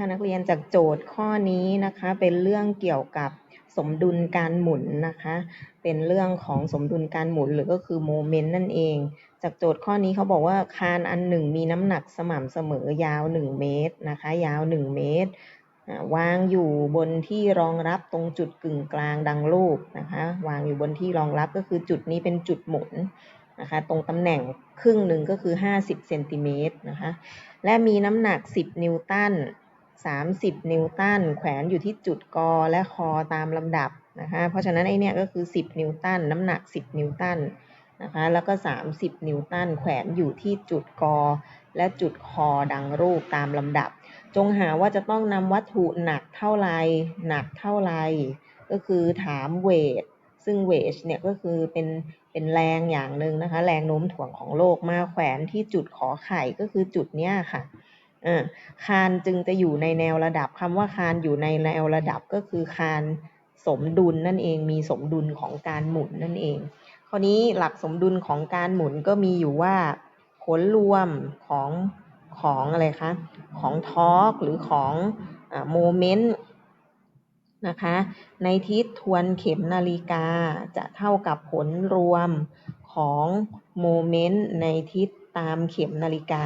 ค่ะนักเรียนจากโจทย์ข้อนี้นะคะเป็นเรื่องเกี่ยวกับสมดุลการหมุนนะคะ เป็นเรื่องของสมดุลการหมุนหรือก็คือโมเมนต์นั่นเอง จากโจทย์ข้อนี้เขาบอกว่าคานอันหนึ่งมีน้ำหนักสม่ำเสมอยาว 1 เมตรนะคะ ยาว 1 เมตรวางอยู่บนที่รองรับตรงจุดกึ่งกลางดังรูปนะคะวางอยู่บนที่รองรับก็คือจุดนี้เป็นจุดหมุนนะคะตรงตำแหน่งครึ่งหนึ่งก็คือ 50เซนติเมตรนะคะและมีน้ำหนัก 10 นิวตัน 30 นิวตันแขวนอยู่ที่จุดกอและคอตามลำดับนะคะเพราะฉะนั้นไอเนี่ยก็คือ 10 นิวตันน้ำหนัก 10 นิวตันนะคะแล้วก็ 30 นิวตันแขวนอยู่ที่จุดกอ และจุดคอดังรูปตามลำดับ จงหาว่าจะต้องนำวัตถุหนักเท่าไรหนักเท่าไรก็คือถามเวทซึ่งเวทเนี่ยก็คือเป็นเป็นแรงอย่างหนึ่งนะคะ แรงโน้มถ่วงของโลกมาแขวนที่จุดขอไข่ก็คือจุดเนี้ยค่ะ คานจึงจะอยู่ในแนวระดับคำว่าคานอยู่ในแนวระดับก็คือคานสมดุลนั่นเองมีสมดุลของการหมุนนั่นเอง คราวนี้หลักสมดุลของการหมุนก็มีอยู่ว่าผลรวมของของอะไรคะของทอร์กหรือของโมเมนต์นะคะในทิศทวนเข็มนาฬิกาจะเท่ากับผลรวมของโมเมนต์ในทิศตามเข็มนาฬิกา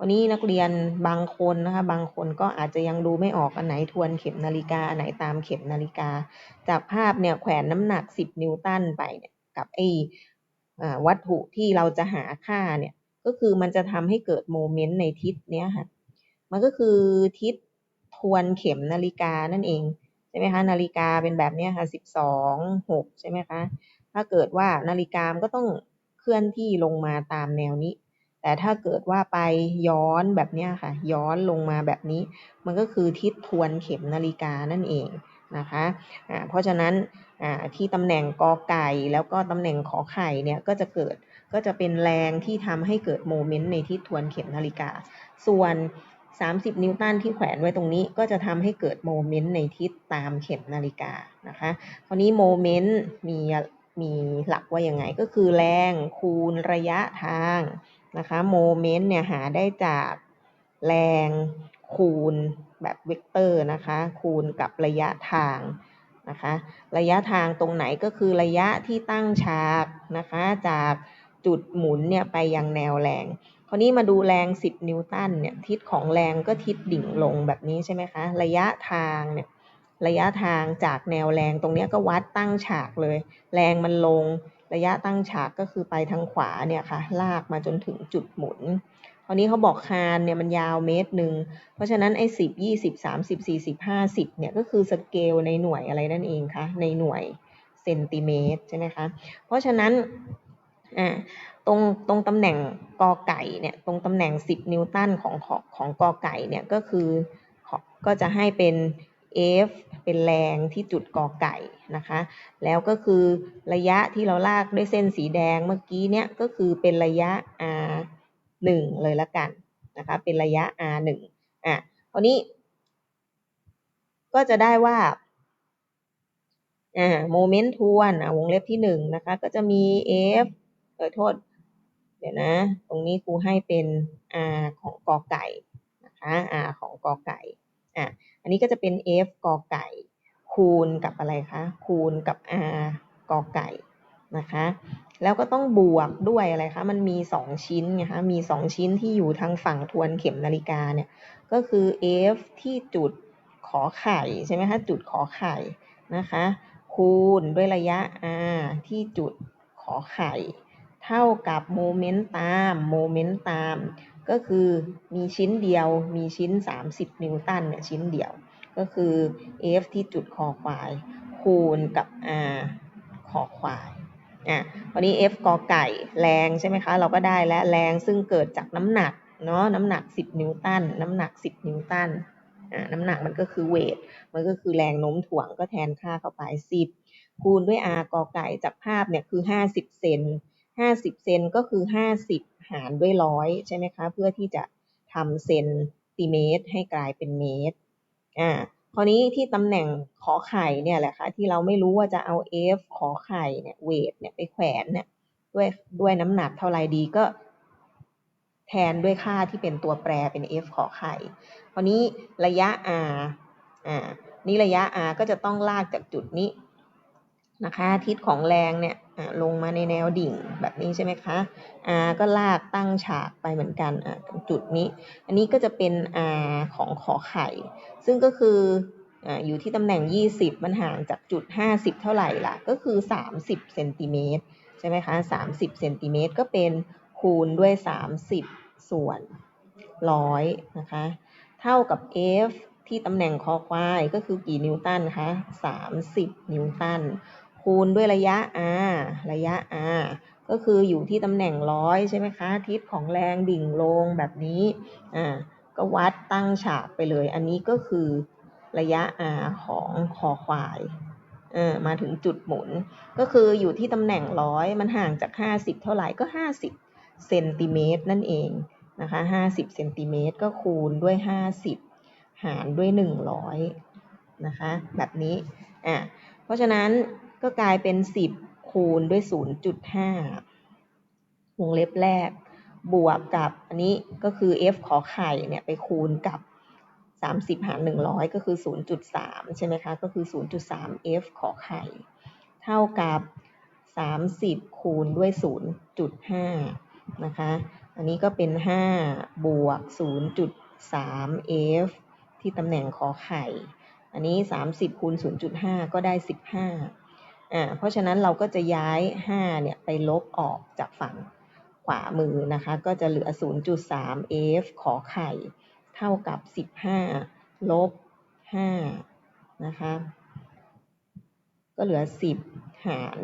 วันนี้นักเรียนบางคนนะคะบางคนก็อาจจะยังดูไม่ออกอันไหนทวนเข็มนาฬิกาอันไหนตามเข็มนาฬิกา จากภาพเนี่ยแขวนน้ำหนัก 10 นิวตันไปเนี่ยกับไอ้วัตถุที่เราจะหาค่าเนี่ยก็คือมันจะทำให้เกิดโมเมนต์ในทิศเนี้ยค่ะมันก็คือทิศทวนเข็มนาฬิกานั่นเองใช่ไหมคะนาฬิกาเป็นแบบนี้ค่ะสิบสองหกใช่ไหมคะถ้าเกิดว่านาฬิกาก็ต้องเคลื่อนที่ลงมาตามแนวนี้ แต่ถ้าเกิดว่าไปย้อนแบบนี้ค่ะ ย้อนลงมาแบบนี้ มันก็คือทิศทวนเข็มนาฬิกานั่นเองนะคะะเพราะฉะนั้นที่ตำแหน่งกอไก่แล้วก็ตำแหน่งขอไข่เนี่ยก็จะเกิดก็จะเป็นแรงที่ทำให้เกิดโมเมนต์ในทิศทวนเข็มนาฬิกา ส่วน 30 นิวตันที่แขวนไว้ตรงนี้ก็จะทำให้เกิดโมเมนต์ในทิศตามเข็มนาฬิกานะคะคราวนี้โมเมนต์มีมีหลักว่ายังไงก็คือแรงคูณระยะทาง นะคะโมเมนต์เนี่ยหาได้จากแรงคูณแบบเวกเตอร์นะคะคูณกับระยะทางนะคะระยะทางตรงไหนก็คือระยะที่ตั้งฉากนะคะจากจุดหมุนเนี่ยไปยังแนวแรง คราวนี้มาดูแรง 10 นิวตันเนี่ยทิศของแรงก็ทิศดิ่งลงแบบนี้ใช่ไหมคะระยะทางเนี่ยระยะทางจากแนวแรงตรงนี้ก็วัดตั้งฉากเลย แรงมันลง ระยะตั้งฉากก็คือไปทางขวาเนี่ยค่ะ ลากมาจนถึงจุดหมุนคราวนี้เขาบอกคานเนี่ยมันยาวเมตรหนึ่ง เพราะฉะนั้นไอ้สิบยี่สิบสามสิบสี่สิบห้าสิบเนี่ยก็คือสเกลในหน่วยอะไรนั่นเองคะในหน่วยเซนติเมตรใช่ไหมคะ เพราะฉะนั้นอ่าตรงตรงตำแหน่งกอไก่เนี่ยตรงตำแหน่ง 10 นิวตันของของของกอไก่เนี่ยก็คือก็จะให้เป็น F เป็นแรงที่จุดกอไก่นะคะ แล้วก็คือระยะที่เราลากด้วยเส้นสีแดงเมื่อกี้เนี่ยก็คือเป็นระยะ R 1เลยละกันนะคะ เป็นระยะ R 1อะคราวนี้ ก็จะได้ว่าอ่าโมเมนต์ทวนอ่าวงเล็บที่1นะคะ ก็จะมี F เออโทษ เดี๋ยวนะ ตรงนี้ครูให้เป็น r ของกอไก่นะคะ r ของกอไก่อะอันนี้ก็จะเป็น f กอไก่ คูณกับอะไรคะคูณกับ r กอไก่นะคะแล้วก็ต้องบวกด้วยอะไรคะมันมี 2 ชิ้นไงคะมี 2 ชิ้นที่อยู่ทางฝั่งทวนเข็มนาฬิกาเนี่ยก็คือ f ที่จุดขอไข่ใช่ไหมคะจุดขอไข่นะคะคูณด้วยระยะ r ที่จุดขอไข่ เท่ากับโมเมนต์ตามโมเมนต์ตามก็คือมีชิ้นเดียวมีชิ้น 30 นิวตันเนี่ยชิ้นเดียว ก็คือ F ที่จุดคอควาย คูณกับ R คอควายอะวันนี้ F กอไก่แรงใช่ไหมคะ เราก็ได้แล้วแรงซึ่งเกิดจากน้ำหนักเนาะน้ำหนัก 10 นิวตันน้ำหนัก 10 นิวตันอ่าน้ำหนักมันก็คือเวท มันก็คือแรงโน้มถ่วงก็แทนค่าเข้าไป 10 คูณด้วย R กอไก่จากภาพเนี่ยคือ 50 เซนห้าสิบเซนก็คือห้าสิบหารด้วยร้อยใช่ไหมคะ เพื่อที่จะทำเซนติเมตรให้กลายเป็นเมตร อ่าคราวนี้ที่ตำแหน่งขอไข่เนี่ยแหละคะที่เราไม่รู้ว่าจะเอา f ขอไข่เนี่ยเวทเนี่ยไปแขวนเนี่ยด้วยด้วยน้ำหนักเท่าไรดีก็ แทนด้วยค่าที่เป็นตัวแปรเป็น f ขอไข่คราวนี้ระยะ r อ่านี่ระยะ r ก็จะต้องลากจากจุดนี้นะคะทิศของแรงเนี่ย ลงมาในแนวดิ่งแบบนี้ใช่ไหมคะ r ก็ลากตั้งฉากไปเหมือนกันอ่าตรงจุดนี้ อันนี้ก็จะเป็น r ของขอไข่ ซึ่งก็คืออ่าอยู่ที่ตำแหน่ง 20 มันห่างจากจุด 50 เท่าไหร่ล่ะ ก็คือ 30 เซนติเมตรใช่ไหมคะ 30 เซนติเมตรก็เป็นคูณด้วย 30 ส่วน 100 นะคะ เท่ากับ F ที่ตำแหน่งคอควายก็คือกี่นิวตันคะ 30 นิวตัน คูณด้วยระยะ r ระยะ r ก็คืออยู่ที่ตำแหน่งร้อยใช่ไหมคะ ทิศของแรงดิ่งลงแบบนี้อ่าก็วัดตั้งฉากไปเลย อันนี้ก็คือระยะ r ของคอควายเออมาถึงจุดหมุน ก็คืออยู่ที่ตำแหน่งร้อยมันห่างจาก 50 เท่าไหร่ก็ 50เซนติเมตรนั่นเองนะคะ50เซนติเมตรก็คูณด้วย 50 หารด้วย 100นะคะแบบนี้อะเพราะฉะนั้น ก็กลายเป็น 10 คูณด้วย 0.5 วงเล็บแรก บวกกับอันนี้ก็คือ f ขอไข่เนี่ยไปคูณกับ 30 หาร 100 ก็คือ 0.3 ใช่ไหมคะ ก็คือ 0.3 f ขอไข่ เท่ากับ 30 คูณด้วย 0.5 นะคะ อันนี้ก็เป็น 5 บวก 0.3 f ที่ตำแหน่งขอไข่ อันนี้ 30 คูณ 0.5 ก็ได้ 15 อ่าเพราะฉะนั้นเราก็จะย้าย 5 เนี่ยไปลบออกจากฝั่งขวามือนะคะ ก็จะเหลือ 0.3 f ขอไข่ เท่ากับ 15 ลบ 5 นะคะ ก็เหลือ 10 หาร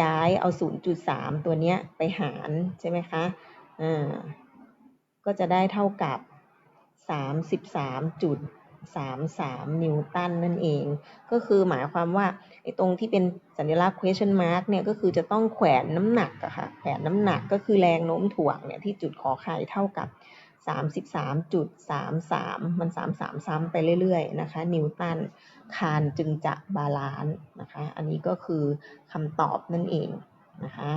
ย้ายเอา 0.3 ตัวเนี้ยไปหารใช่ไหมคะอ่าก็จะได้เท่ากับ 33. 33.33 นิวตันนั่นเอง ก็คือหมายความว่าไอ้ตรงที่เป็นสัญลักษณ์ question mark เนี่ยก็คือจะต้องแขวนน้ำหนักอะค่ะแขวนน้ำหนักก็คือแรงโน้มถ่วงเนี่ยที่จุดขอไข่เท่ากับ 33.33 มัน 33 ซ้ำไปเรื่อยๆนะคะนิวตันคานจึงจะบาลานซ์นะคะ อันนี้ก็คือคำตอบนั่นเองนะคะ